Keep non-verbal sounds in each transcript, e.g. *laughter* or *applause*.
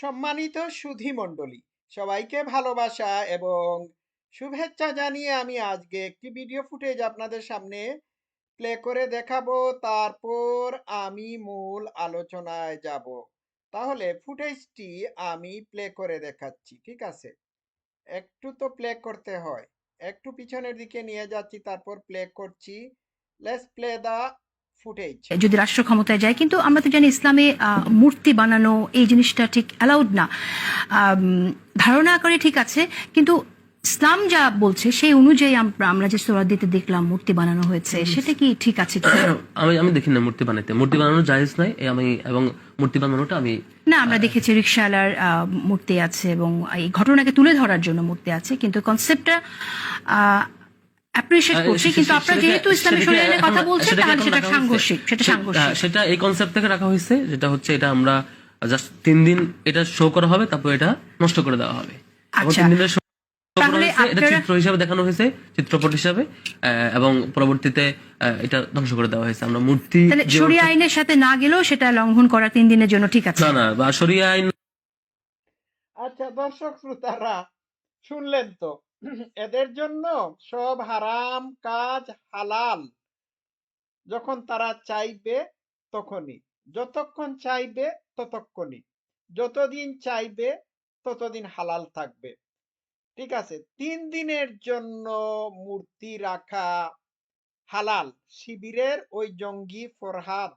সম্মানিত সুধী মণ্ডলী, সবাইকে ভালোবাসা এবং শুভেচ্ছা জানিয়ে আমি আজকে একটি ভিডিও ফুটেজ আপনাদের সামনে প্লে করে দেখাবো। তারপর আমি মূল আলোচনায় যাব। তাহলে ফুটেজটি আমি প্লে করে দেখাচ্ছি, ঠিক আছে? একটু তো প্লে করতে হয়। একটু পিছনের দিকে নিয়ে যাচ্ছি, তারপর প্লে করছি। লেটস প্লে দা ফুটেজ যদি রাষ্ট্র ক্ষমতায় যায় কিন্তু আমরা তো জানি ইসলামে আহ, মূর্তি বানানো এই জিনিসটা ঠিক অ্যালাউড না। ধারণা করে ঠিক আছে কিন্তু ইসলাম যা বলছে সেই অনুযায়ী আমরা যে সোরাদিতে দেখলাম মূর্তি বানানো হয়েছে সেটা কি ঠিক আছে *coughs* আমি আমি দেখি না মূর্তি বানাইতে। মূর্তি বানানো জায়েজ নাই আমি এবং মূর্তি বানানোটা আমি না আমরা দেখেছি রিক্সাওয়ালার আহ, মূর্তি আছে এবং এই ঘটনাকে তুলে ধরার জন্য মূর্তি আছে কিন্তু কনসেপ্টটা অ্যাপ্রিসিয়েট আহ, করছি কিন্তু আপনারা যেহেতু ইসলামী সেটাকে শরীয়তের এখন- কথা বলছেন তাহলে সেটা সাংঘর্ষিক সেটা সাংঘর্ষিক। সেটা এই কনসেপ্ট থেকে রাখা হয়েছে যেটা হচ্ছে এটা আমরা জাস্ট তিন দিন এটা শো করা হবে তারপর এটা নষ্ট করে দেওয়া হবে। আচ্ছা। এটা চিত্র হিসাবে দেখানো হয়েছে চিত্রপট হিসাবে আহ, এবং পরবর্তীতে আহ, এটা ধ্বংস করে দেওয়া হয়েছে। আমরা মূর্তি তাহলে যে- শরিয়া আইনের সাথে না গেলেও সেটা লঙ্ঘন করা তিন দিনের জন্য ঠিক আছে। না না বা শরিয়া আইন আচ্ছা দর্শক শ্রোতারা শুনলেন তো। এদের জন্য সব হারাম কাজ হালাল। যখন তারা চাইবে তখনই, যতক্ষণ চাইবে ততক্ষণই, যতদিন চাইবে ততদিন হালাল থাকবে। ঠিক আছে, তিন দিনের জন্য মূর্তি রাখা হালাল। শিবিরের ওই জঙ্গি ফরহাদ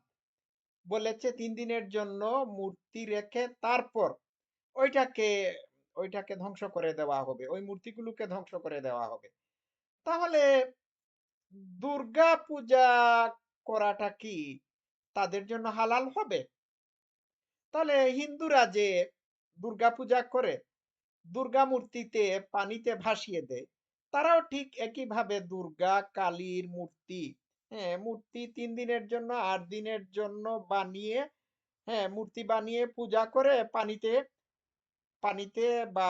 বলেছে, তিন দিনের জন্য মূর্তি রেখে তারপর ওইটাকে ওইটাকে ধ্বংস করে দেওয়া হবে, ওই মূর্তিগুলোকে ধ্বংস করে দেওয়া হবে। তাহলে দুর্গা পূজা করাটা কি তাদের জন্য হালাল হবে? তাহলে হিন্দুরা যে দুর্গা পূজা করে, দুর্গা মূর্তিতে পানিতে ভাসিয়ে দেয়, তারাও ঠিক একইভাবে দুর্গা, কালীর মূর্তি হ্যাঁ মূর্তি তিন দিনের জন্য, আট দিনের জন্য বানিয়ে হ্যাঁ মূর্তি বানিয়ে পূজা করে পানিতে পানিতে বা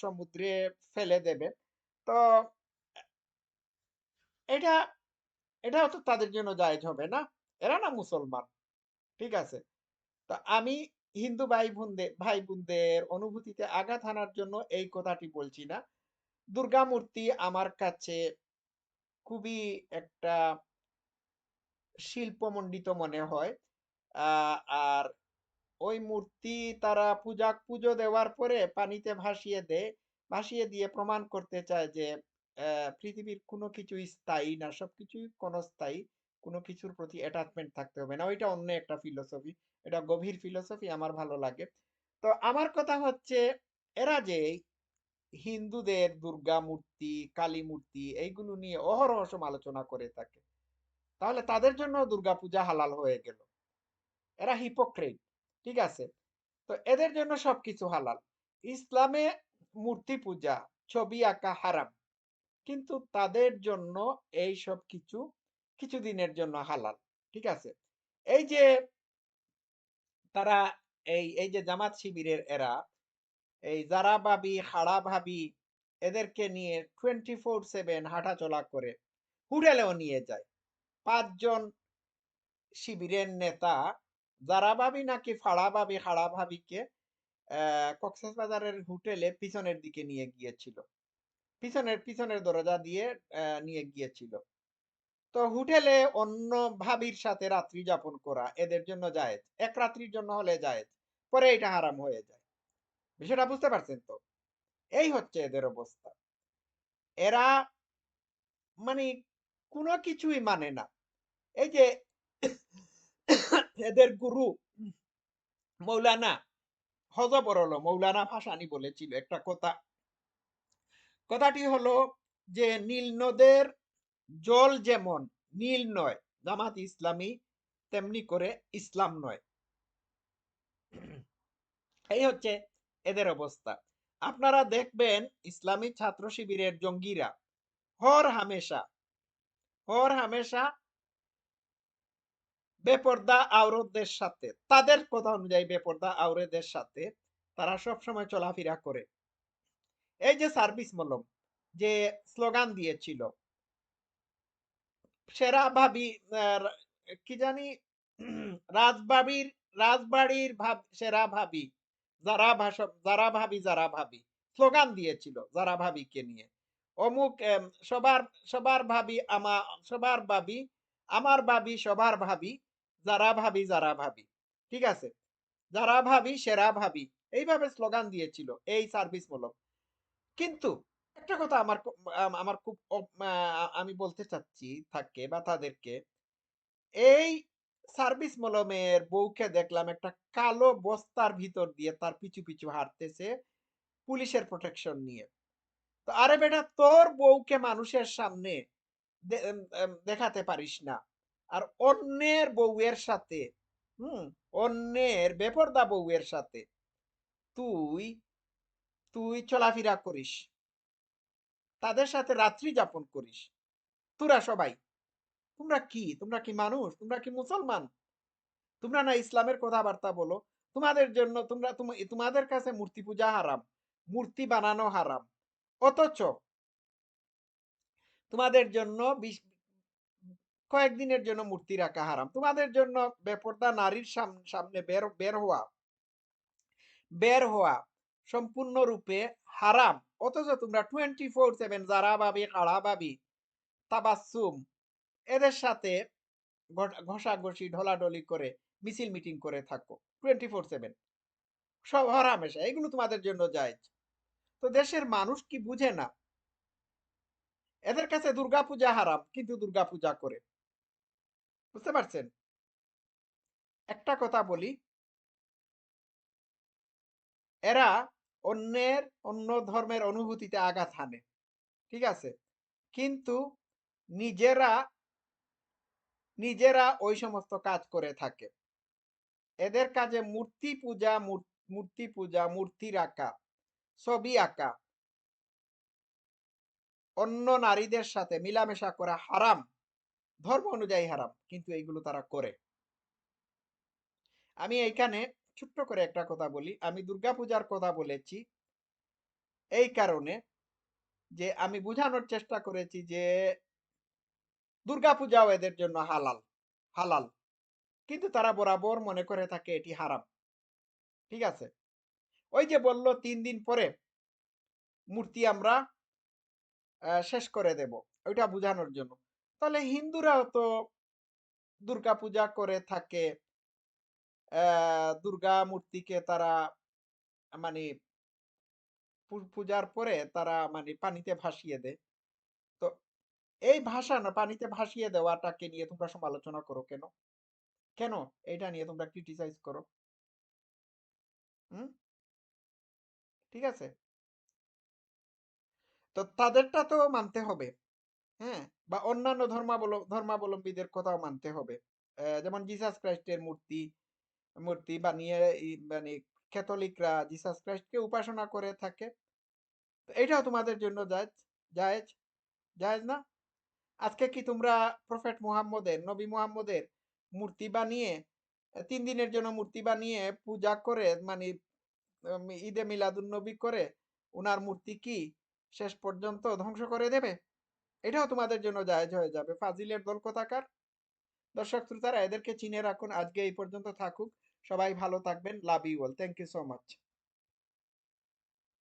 সমুদ্রে ফেলে দেবে। তো এটা এটাও তো তাদের জন্য জায়েজ হবে, না? এরা না মুসলমান, ঠিক আছে? তো আমি হিন্দু ভাই বোনদের ভাই বোনদের অনুভূতিতে আঘাত হানার জন্য এই কথাটি বলছি না। দুর্গা মূর্তি আমার কাছে খুবই একটা শিল্পমণ্ডিত মনে হয়। আর ওই মূর্তি তারা পূজা, পুজো দেওয়ার পরে পানিতে ভাসিয়ে দেয়। ভাসিয়ে দিয়ে প্রমাণ করতে চায় যে পৃথিবীর কোনো কিছু স্থায়ী না, সবকিছুই ক্ষণস্থায়ী কোনো কিছুর প্রতি অ্যাটাচমেন্ট থাকতে হবে না। ওইটা অন্য একটা ফিলোসফি এটা গভীর ফিলোসফি আমার ভালো লাগে। তো আমার কথা হচ্ছে, এরা যে হিন্দুদের দুর্গা মূর্তি, কালী মূর্তি, এইগুলো নিয়ে অহরহ সমালোচনা করে থাকে, তাহলে তাদের জন্য দুর্গাপূজা হালাল হয়ে গেল। এরা হিপোক্রেট ঠিক আছে? তো এদের জন্য সবকিছু হালাল। ইসলামে মূর্তি পূজা ছবি আঁকা হারাম। কিন্তু তাদের জন্য এই সব কিছু কিছুদিনের জন্য হালাল। ঠিক আছে? এই যে তারা এই এই যে জামাত শিবিরের এরা, এই যারা ভাবি হাড়া ভাবি, এদেরকে নিয়ে টোয়েন্টি ফোর সেভেন হাঁটাচলা করে হুডেলেও নিয়ে যায়। পাঁচজন শিবিরের নেতা যারা ভাবি নাকি ফাড়া ভাবি হাড়া ভাবিকে কক্সবাজারের হোটেলে পিছনের দিকে নিয়ে গিয়েছিল। পিছনের পিছনের দরজা দিয়ে নিয়ে গিয়েছিল। তো হোটেলে অন্য ভাবির সাথে রাত্রি যাপন করা, এদের জন্য জায়েজ। এক রাত্রির জন্য হলে জায়েজ। পরে এটা হারাম হয়ে যায়। বিষয়টা বুঝতে পারছেন তো? এই হচ্ছে এদের অবস্থা। এরা মানে কোনো কিছুই মানে না। এই যে এদের গুরু। মৌলানা হজবরল মৌলানা ভাসানি বলেছিল একটা কথা। কথাটি হলো যে, নীল নদের জল যেমন নীল নয়, জামাত ইসলামী তেমনি করে ইসলাম নয়। এই হচ্ছে এদের অবস্থা। আপনারা দেখবেন ইসলামী ছাত্র শিবিরের জঙ্গিরা হর হামেশা হর হামেশা বেপর্দা আওরতদের সাথে। তাদের কথা অনুযায়ী বেপর্দা আওরেদের সাথে তারা সব সময় চলাফেরা করে। এই যে সার্ভিস মলম যে স্লোগান দিয়েছিল। সেরা ভাবি কি জানি, রাজবাড়ির রাজবাড়ির ভাব, সেরা ভাবি, যারা ভাষা, যারা ভাবি যারা ভাবি, স্লোগান দিয়েছিল যারা ভাবিকে নিয়ে। অমুক সবার সবার ভাবি আমা, সবার ভাবি, আমার ভাবি, সবার ভাবি যারা ভাবি যারা ভাবি। ঠিক আছে? যারা ভাবি, সেরা ভাবি। এইভাবে স্লোগান দিয়েছিল, এই সার্ভিস মূলক কিন্তু একটা কথা আমার আমার খুব আমি বলতে চাচ্ছি থাকে বা তাদেরকে, এই সার্ভিস মলমের বউকে দেখলাম একটা কালো বস্তার ভিতর দিয়ে তার পিছু পিছু হাঁটতেছে পুলিশের প্রোটেকশন নিয়ে। তো আরে বেটা, তোর বউকে মানুষের সামনে দেখাতে পারিস না। আর অন্যের বউয়ের সাথে, হুম, অন্যের বেপরদা বউয়ের সাথে তুই তুই চলাফেরা করিস। তাদের সাথে রাত্রি যাপন করিস। তোরা সবাই, তোমরা কি? তোমরা কি মানুষ? তোমরা কি মুসলমান? তোমরা না ইসলামের কথাবার্তা বলো? তোমাদের জন্য তোমরা তোমাদের কাছে মূর্তি পূজা হারাম, মূর্তি বানানো হারাম। অথচ তোমাদের জন্য কয়েকদিনের জন্য মূর্তি রাখা হারাম। তোমাদের জন্য বেপর্দা নারীর সামনে বের বের হওয়া বের হওয়া সম্পূর্ণরূপে হারাম। অথচ তোমরা টোয়েন্টি ফোর সেভেন যারা ভাবি কাড়া ভাবি তাবাসুম এদের সাথে ঘষাঘষি, ঢলাঢলি করে মিছিল মিটিং করে থাকো। টোয়েন্টি ফোর সেভেন সব হরামেশা এগুলো তোমাদের জন্য যায় তো দেশের মানুষ কি বুঝে না? এদের কাছে দুর্গাপূজা হারাম, কিন্তু দুর্গাপূজা করে। বুঝতে পারছেন? একটা কথা বলি। এরা অন্যের, অন্য ধর্মের অনুভূতিতে আঘাত হানে, ঠিক আছে? কিন্তু নিজেরা নিজেরা ওই সমস্ত কাজ করে থাকে। এদের কাজে মূর্তি পূজা মূর্তি পূজা, মূর্তি রাখা, ছবি আঁকা, অন্য নারীদের সাথে মিলামেশা করা হারাম। ধর্ম অনুযায়ী হারাম, কিন্তু এইগুলো তারা করে। আমি এইখানে ছোট্ট করে একটা কথা বলি। আমি দুর্গাপূজার কথা বলেছি। এই কারণে যে আমি বোঝানোর চেষ্টা করেছি যে দুর্গাপূজাও এদের জন্য হালাল হালাল। কিন্তু তারা বরাবর মনে করে থাকে এটি হারাম। ঠিক আছে? ওই যে বলল, তিন দিন পরে মূর্তি আমরা শেষ করে দেব। ওইটা বোঝানোর জন্য। তাহলে হিন্দুরাও তো দুর্গা পূজা করে থাকে। দুর্গা মূর্তিকে তারা মানে পূজার পরে তারা মানে পানিতে ভাসিয়ে দেয়। তো এই ভাসানো পানিতে ভাসিয়ে দেওয়াটাকে নিয়ে তোমরা সমালোচনা করো কেন? কেন এটা নিয়ে তোমরা ক্রিটিসাইজ করো? হুম? ঠিক আছে? তো তাদেরটা তো মানতে হবে হ্যাঁ? বা অন্যান্য ধর্মাবল, ধর্মাবলম্বীদের কথাও মানতে হবে। যেমন জিসাস ক্রাইস্টের মূর্তি মূর্তি বানিয়ে মানে ক্যাথলিকরা জিসাস ক্রাইস্টকে উপাসনা করে থাকে। এটাও তোমাদের জন্য জায়েজ জায়েজ জায়েজ না? আজকে কি তোমরা প্রফেট মুহাম্মদের, নবী মুহাম্মদের মূর্তি বানিয়ে, তিন দিনের জন্য মূর্তি বানিয়ে পূজা করে মানে ঈদে মিলাদুন নবী করে, উনার মূর্তি কি শেষ পর্যন্ত ধ্বংস করে দেবে? এটাও তোমাদের জন্য জায়জ হয়ে যাবে। ফাজিলের দল কোথাকার? দর্শক শ্রোতারা, এদেরকে চিনে রাখুন। আজকে এই পর্যন্ত থাকুক। সবাই ভালো থাকবেন। Love you all thank you so much